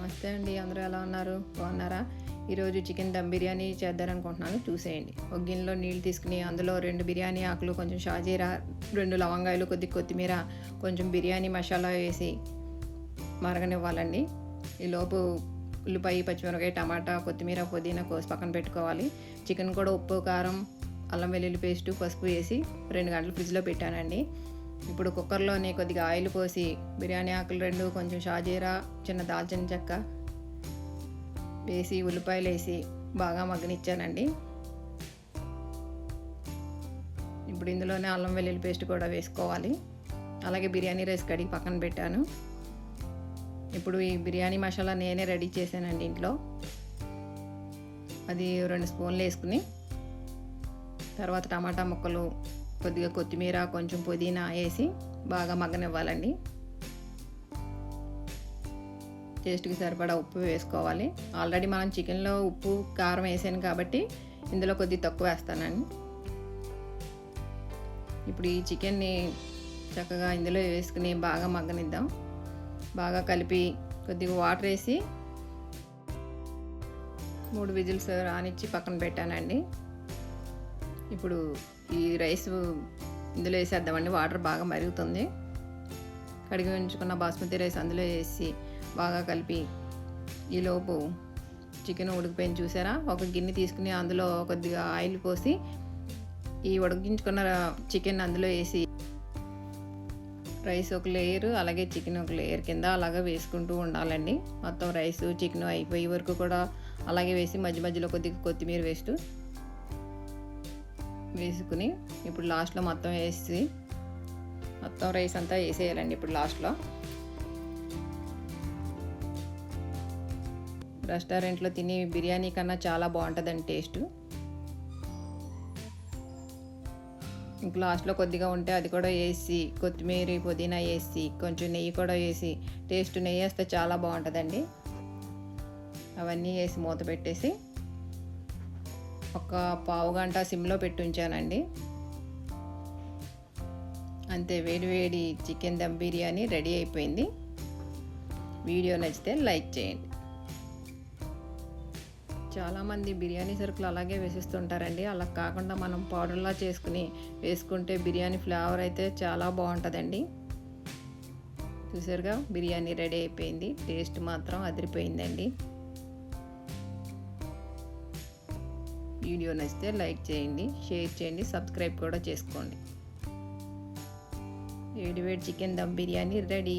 నమస్తే అండి అందరూ ఎలా ఉన్నారు? బాగున్నారా? ఈరోజు చికెన్ దమ్ బిర్యానీ చేద్దారనుకుంటున్నాను చూసేయండి. ఒక గిన్నెలో నీళ్ళు తీసుకుని అందులో రెండు బిర్యానీ ఆకులు కొంచెం షాజీరా రెండు లవంగాయలు కొద్ది కొత్తిమీర కొంచెం బిర్యానీ మసాలా వేసి మరగనివ్వాలండి. ఈలోపు ఉల్లిపాయ పచ్చిమిరపకాయ టమాటా కొత్తిమీర పుదీనా కోసి పక్కన పెట్టుకోవాలి. చికెన్ కూడా ఉప్పు కారం అల్లం వెల్లుల్లి పేస్టు పసుపు వేసి రెండు గంటలు ఫ్రిడ్జ్లో పెట్టానండి. ఇప్పుడు కుక్కర్లోనే కొద్దిగా ఆయిల్ పోసి బిర్యానీ ఆకులు రెండు కొంచెం షాజీరా చిన్న దాల్చిన చెక్క వేసి ఉల్లిపాయలు వేసి బాగా మగ్గనిచ్చానండి. ఇప్పుడు ఇందులోనే అల్లం వెల్లుల్లి పేస్ట్ కూడా వేసుకోవాలి. అలాగే బిర్యానీ రైస్ కడిగి పక్కన పెట్టాను. ఇప్పుడు ఈ బిర్యానీ మసాలా నేనే రెడీ చేశానండి ఇంట్లో. అది రెండు స్పూన్లు వేసుకుని తర్వాత టమాటా ముక్కలు కొద్దిగా కొత్తిమీర కొంచెం పుదీనా వేసి బాగా మగ్గనివ్వాలండి. టేస్ట్కి సరిపడా ఉప్పు వేసుకోవాలి. ఆల్రెడీ మనం చికెన్లో ఉప్పు కారం వేసాను కాబట్టి ఇందులో కొద్దిగా తక్కువ వేస్తానండి. ఇప్పుడు ఈ చికెన్ని చక్కగా ఇందులో వేసుకుని బాగా మగ్గనిద్దాం. బాగా కలిపి కొద్దిగా వాటర్ వేసి మూడు విజిల్స్ రానిచ్చి పక్కన పెట్టానండి. ఇప్పుడు ఈ రైస్ ఇందులో వేసేద్దామండి. వాటర్ బాగా మరుగుతుంది. కడిగి ఉంచుకున్న బాస్మతి రైస్ అందులో వేసి బాగా కలిపి ఈలోపు చికెన్ ఉడికిపోయింది చూసారా? ఒక గిన్నె తీసుకుని అందులో కొద్దిగా ఆయిల్ పోసి ఈ ఉడికించుకున్న చికెన్ అందులో వేసి రైస్ ఒక లేయర్ అలాగే చికెన్ ఒక లేయర్ కింద అలాగే వేసుకుంటూ ఉండాలండి. మొత్తం రైస్ చికెన్ అయిపోయే వరకు కూడా అలాగే వేసి మధ్య మధ్యలో కొద్దిగా కొత్తిమీర వేస్తూ వేసుకుని ఇప్పుడు లాస్ట్లో మొత్తం వేసి మొత్తం రైస్ అంతా వేసేయాలండి ఇప్పుడు లాస్ట్లో. రెస్టారెంట్లో తిని బిర్యానీ కన్నా చాలా బాగుంటుందండి టేస్ట్. ఇంక లాస్ట్లో కొద్దిగా ఉంటే అది కూడా వేసి కొత్తిమీర పుదీనా వేసి కొంచెం నెయ్యి కూడా వేసి టేస్ట్ నెయ్యి వేస్తే చాలా బాగుంటుందండి. అవన్నీ వేసి మూత పెట్టేసి ఒక పావు గంట సిమ్లో పెట్టి ఉంచానండి అంతే వేడివేడి చికెన్ దమ్ బిర్యానీ రెడీ అయిపోయింది. వీడియో నచ్చితే లైక్ చేయండి. చాలామంది బిర్యానీ సరుకులు అలాగే వేసిస్తుంటారండి. అలా కాకుండా మనం పౌడర్లా చేసుకుని వేసుకుంటే బిర్యానీ ఫ్లేవర్ అయితే చాలా బాగుంటుందండి. చూసారుగా? బిర్యానీ రెడీ అయిపోయింది. టేస్ట్ మాత్రం అదిరిపోయిందండి. వీడియో నచ్చితే లైక్ చేయండి షేర్ చేయండి సబ్స్క్రైబ్ కూడా చేసుకోండి. వేడి వేడి చికెన్ దమ్ బిర్యానీ రెడీ.